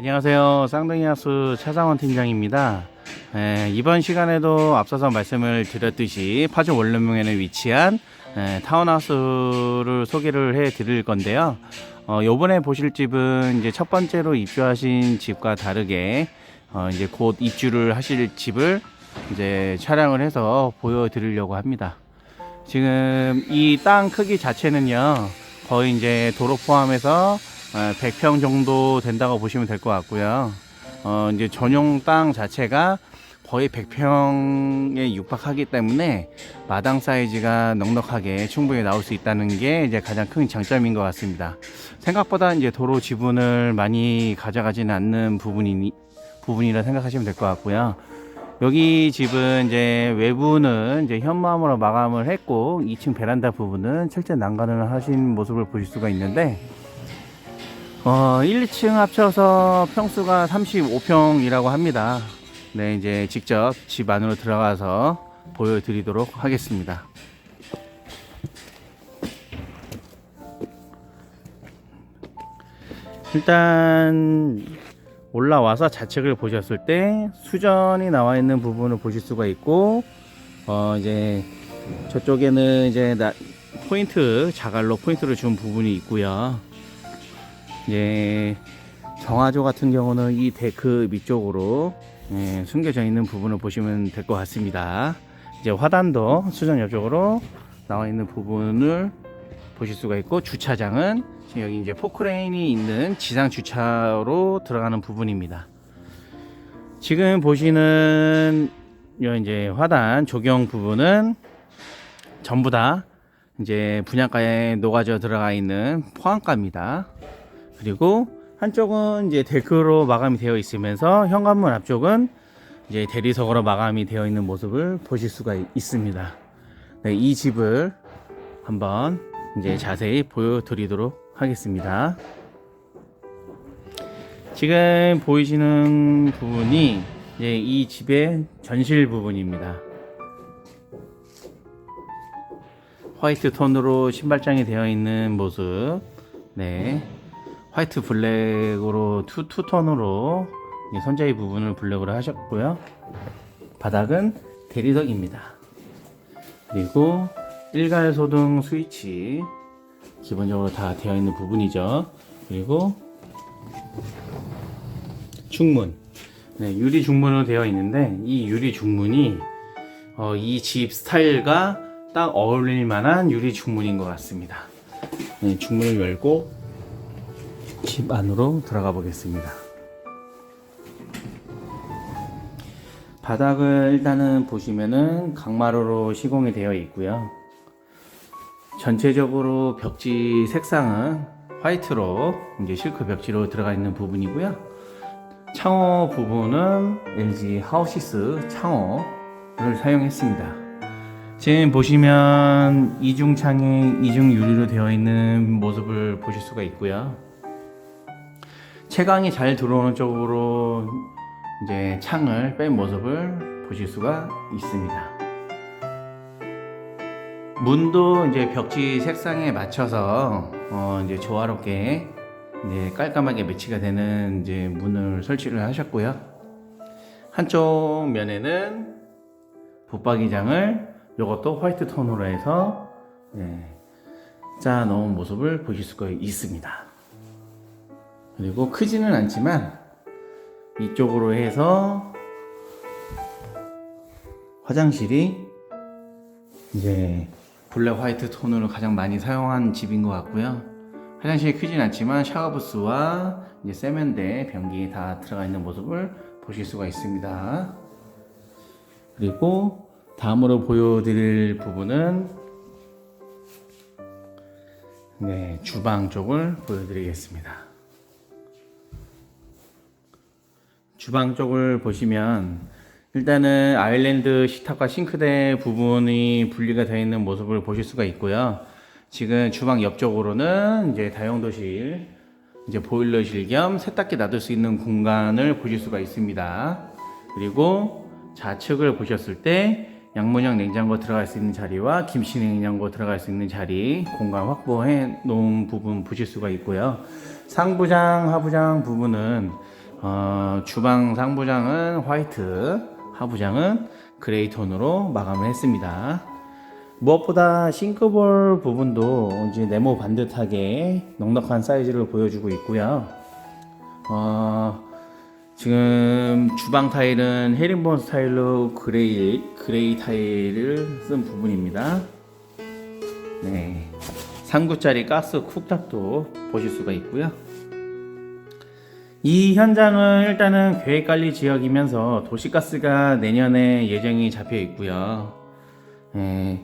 안녕하세요. 쌍둥이 하수 차상원 팀장입니다. 에, 이번 시간에도 앞서서 말씀을 드렸듯이 파주 원룸명에는 위치한 에, 타운하우스를 소개를 해 드릴 건데요. 어, 요번에 보실 집은 이제 첫 번째로 입주하신 집과 다르게 어, 이제 곧 입주를 하실 집을 이제 촬영을 해서 보여드리려고 합니다. 지금 이 땅 크기 자체는요, 거의 이제 도로 포함해서 어, 100평 정도 된다고 보시면 될 것 같고요. 어, 이제 전용 땅 자체가 거의 100평에 육박하기 때문에 마당 사이즈가 넉넉하게 충분히 나올 수 있다는 게 이제 가장 큰 장점인 것 같습니다. 생각보다 이제 도로 지분을 많이 가져가지는 않는 부분이 부분이라 생각하시면 될 것 같고요. 여기 집은 이제 외부는 이제 현무암으로 마감을 했고 2층 베란다 부분은 철제 난간을 하신 모습을 보실 수가 있는데 어 1, 2층 합쳐서 평수가 35평이라고 합니다. 네, 이제 직접 집 안으로 들어가서 보여드리도록 하겠습니다. 일단 올라와서 좌측을 보셨을 때 수전이 나와 있는 부분을 보실 수가 있고 어 이제 저쪽에는 이제 나, 포인트 자갈로 포인트를 준 부분이 있고요. 이제 정화조 같은 경우는 이 데크 밑쪽으로 예, 숨겨져 있는 부분을 보시면 될 것 같습니다. 이제 화단도 수전 옆쪽으로 나와 있는 부분을 보실 수가 있고 주차장은 여기 이제 포크레인이 있는 지상 주차로 들어가는 부분입니다. 지금 보시는 요 이제 화단 조경 부분은 전부 다 이제 분양가에 녹아져 들어가 있는 포항가입니다. 그리고 한쪽은 이제 데크로 마감이 되어 있으면서 현관문 앞쪽은 이제 대리석으로 마감이 되어 있는 모습을 보실 수가 있- 있습니다. 네, 이 집을 한번 이제 자세히 보여드리도록 하겠습니다. 지금 보이시는 부분이 이제 이 집의 전실 부분입니다. 화이트 톤으로 신발장이 되어 있는 모습. 네. 화이트 블랙으로 투, 투톤으로 이 선자위 부분을 블랙으로 하셨고요. 바닥은 대리석입니다. 그리고 일괄 소등 스위치 기본적으로 다 되어 있는 부분이죠. 그리고 중문. 네, 유리 중문으로 되어 있는데 이 유리 중문이 어, 이 집 스타일과 딱 어울릴 만한 유리 중문인 것 같습니다. 네, 중문을 열고 집 안으로 들어가 보겠습니다. 바닥을 일단은 보시면은 강마루로 시공이 되어 있고요. 전체적으로 벽지 색상은 화이트로 이제 실크 벽지로 들어가 있는 부분이고요. 창호 부분은 LG 하우시스 창호를 사용했습니다. 지금 보시면 이중 창이 이중 유리로 되어 있는 모습을 보실 수가 있고요. 채광이 잘 들어오는 쪽으로 이제 창을 뺀 모습을 보실 수가 있습니다. 문도 이제 벽지 색상에 맞춰서 어 이제 조화롭게 이제 깔끔하게 매치가 되는 이제 문을 설치를 하셨고요. 한쪽 면에는 붙박이장을 이것도 화이트 톤으로 해서 네, 짜 놓은 모습을 보실 수가 있습니다. 그리고 크지는 않지만 이쪽으로 해서 화장실이 이제 블랙 화이트 톤으로 가장 많이 사용한 집인 것 같고요. 화장실이 크진 않지만 샤워부스와 이제 세면대 변기 다 들어가 있는 모습을 보실 수가 있습니다. 그리고 다음으로 보여드릴 부분은 네, 주방 쪽을 보여드리겠습니다. 주방 쪽을 보시면 일단은 아일랜드 식탁과 싱크대 부분이 분리가 되어 있는 모습을 보실 수가 있고요. 지금 주방 옆쪽으로는 이제 다용도실, 이제 보일러실 겸 세탁기 놔둘 수 있는 공간을 보실 수가 있습니다. 그리고 좌측을 보셨을 때 양문형 냉장고 들어갈 수 있는 자리와 김치 냉장고 들어갈 수 있는 자리 공간 확보해 놓은 부분 보실 수가 있고요. 상부장, 하부장 부분은 어, 주방 상부장은 화이트, 하부장은 그레이 톤으로 마감을 했습니다. 무엇보다 싱크볼 부분도 이제 네모 반듯하게 넉넉한 사이즈를 보여주고 있고요. 어, 지금 주방 타일은 헤링본 스타일로 그레이 그레이 타일을 쓴 부분입니다. 네, 3구짜리 가스 쿡탑도 보실 수가 있고요. 이 현장은 일단은 계획관리 지역이면서 도시가스가 내년에 예정이 잡혀 있고요. 예,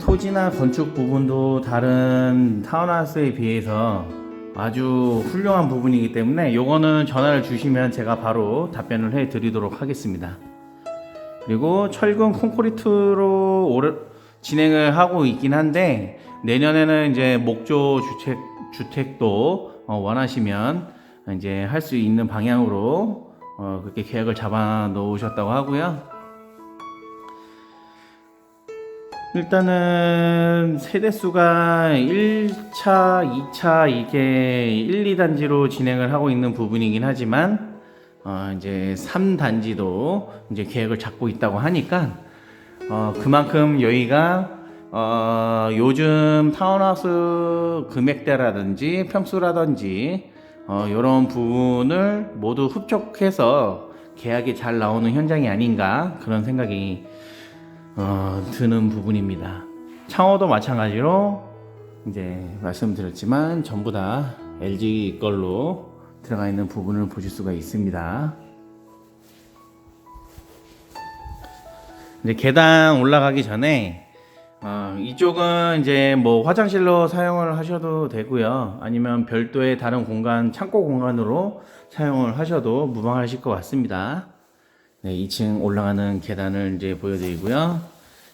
토지나 건축 부분도 다른 타운하우스에 비해서 아주 훌륭한 부분이기 때문에 요거는 전화를 주시면 제가 바로 답변을 해 드리도록 하겠습니다. 그리고 철근 콘크리트로 오래 진행을 하고 있긴 한데 내년에는 이제 목조 주택 주택도 어, 원하시면 이제 할 수 있는 방향으로 어, 그렇게 계획을 잡아 놓으셨다고 하고요. 일단은 세대수가 1차, 2차 이게 1, 2단지로 진행을 하고 있는 부분이긴 하지만 어, 이제 3단지도 이제 계획을 잡고 있다고 하니까 어, 그만큼 여기가 어, 요즘 타운하우스 금액대라든지 평수라든지 어, 이런 부분을 모두 흡족해서 계약이 잘 나오는 현장이 아닌가 그런 생각이 어, 드는 부분입니다. 창호도 마찬가지로 이제 말씀드렸지만 전부 다 LG 걸로 들어가 있는 부분을 보실 수가 있습니다. 이제 계단 올라가기 전에 어, 이쪽은 이제 뭐 화장실로 사용을 하셔도 되고요. 아니면 별도의 다른 공간, 창고 공간으로 사용을 하셔도 무방하실 것 같습니다. 네, 2층 올라가는 계단을 이제 보여드리고요.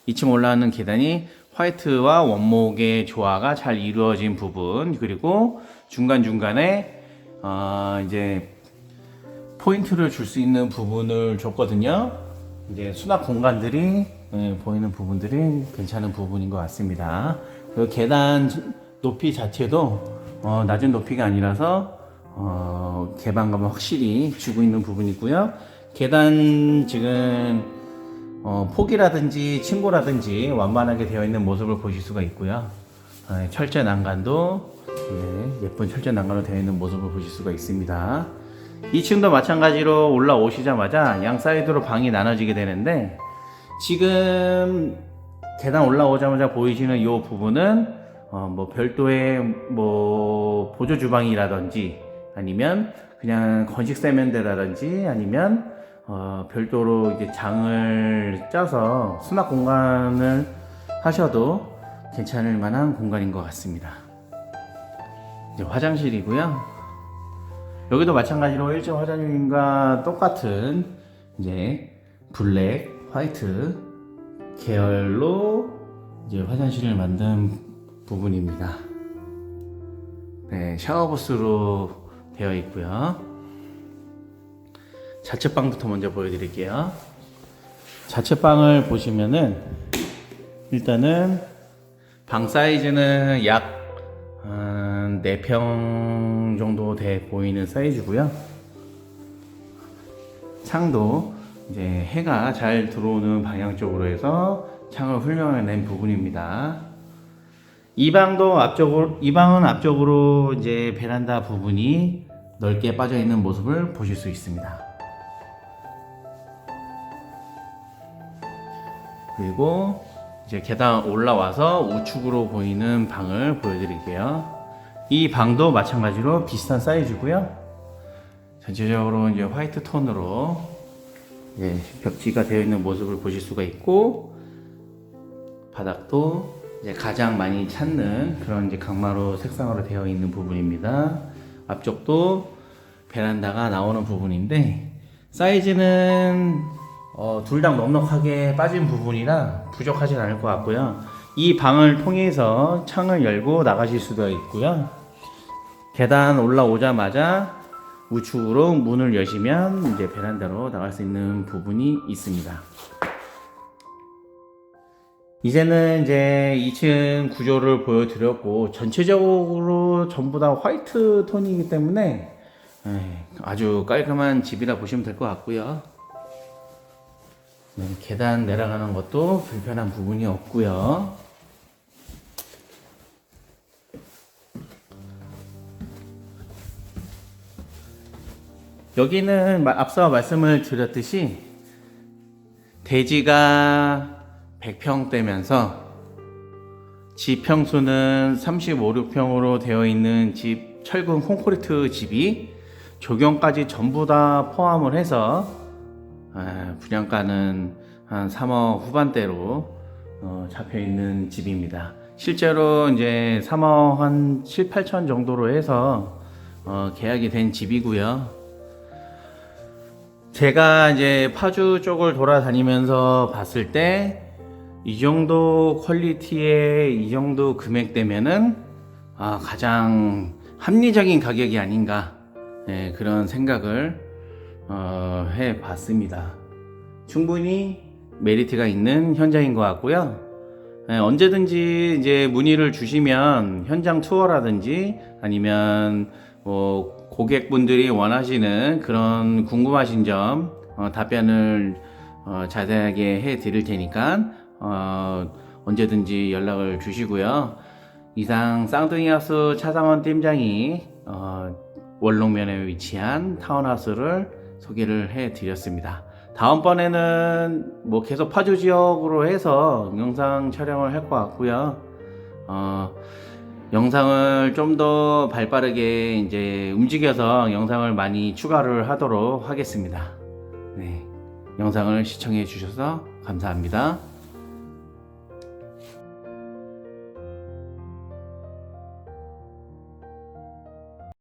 2층 올라가는 계단이 화이트와 원목의 조화가 잘 이루어진 부분, 그리고 중간중간에, 어, 이제 포인트를 줄 수 있는 부분을 줬거든요. 이제 수납 공간들이 예, 보이는 부분들이 괜찮은 부분인 것 같습니다. 그리고 계단 높이 자체도 어, 낮은 높이가 아니라서 어, 개방감을 확실히 주고 있는 부분이고요. 계단 지금 어, 폭이라든지 층고라든지 완만하게 되어 있는 모습을 보실 수가 있고요. 어, 철제 난간도 네, 예쁜 철제 난간으로 되어 있는 모습을 보실 수가 있습니다. 2층도 마찬가지로 올라오시자마자 양 사이드로 방이 나눠지게 되는데 지금 계단 올라오자마자 보이시는 이 부분은 어, 뭐 별도의 뭐 보조 주방이라든지 아니면 그냥 건식 세면대라든지 아니면 어, 별도로 이제 장을 짜서 수납 공간을 하셔도 괜찮을 만한 공간인 것 같습니다. 이제 화장실이고요. 여기도 마찬가지로 1층 화장실과 똑같은 이제 블랙, 화이트 계열로 이제 화장실을 만든 부분입니다. 네, 샤워부스로 되어 있고요. 자체방부터 먼저 보여드릴게요. 자체방을 보시면은 일단은 방 사이즈는 약 음, 4평 정도 돼 보이는 사이즈고요. 창도 이제 해가 잘 들어오는 방향 쪽으로 해서 창을 훌명하게 낸 부분입니다. 이 방도 앞쪽으로 이 방은 앞쪽으로 이제 베란다 부분이 넓게 빠져 있는 모습을 보실 수 있습니다. 그리고 이제 계단 올라와서 우측으로 보이는 방을 보여드릴게요. 이 방도 마찬가지로 비슷한 사이즈고요. 전체적으로 이제 화이트 톤으로 예, 벽지가 되어 있는 모습을 보실 수가 있고 바닥도 이제 가장 많이 찾는 그런 이제 강마루 색상으로 되어 있는 부분입니다. 앞쪽도 베란다가 나오는 부분인데 사이즈는 어, 둘 다 넉넉하게 빠진 부분이라 부족하진 않을 것 같고요. 이 방을 통해서 창을 열고 나가실 수가 있고요. 계단 올라오자마자 우측으로 문을 여시면 이제 베란다로 나갈 수 있는 부분이 있습니다. 이제는 이제 2층 구조를 보여드렸고 전체적으로 전부 다 화이트 톤이기 때문에 네, 아주 깔끔한 집이라 보시면 될 것 같고요. 네, 계단 내려가는 것도 불편한 부분이 없고요. 여기는 마- 앞서 말씀을 드렸듯이 대지가 100평대면서 집 평수는 35, 6평으로 되어 있는 집 철근 콘크리트 집이 조경까지 전부 다 포함을 해서 아, 분양가는 한 3억 후반대로 어, 잡혀 있는 집입니다. 실제로 이제 3억 한 7, 8천 정도로 해서 어, 계약이 된 집이고요. 제가 이제 파주 쪽을 돌아다니면서 봤을 때 이 정도 퀄리티의 이 정도 금액대면은 아, 가장 합리적인 가격이 아닌가 예, 그런 생각을 어, 해 봤습니다. 충분히 메리트가 있는 현장인 것 같고요. 예, 언제든지 이제 문의를 주시면 현장 투어라든지 아니면 뭐 고객분들이 원하시는 그런 궁금하신 점 어, 답변을 어, 자세하게 해 드릴 테니까 어, 언제든지 연락을 주시고요. 이상 쌍둥이 하우스 차상원 팀장이 어, 원롱면에 위치한 타운하우스를 소개를 해 드렸습니다. 다음번에는 뭐 계속 파주 지역으로 해서 영상 촬영을 할 것 같고요. 어, 영상을 좀 더 발빠르게 이제 움직여서 영상을 많이 추가를 하도록 하겠습니다. 네. 영상을 시청해 주셔서 감사합니다.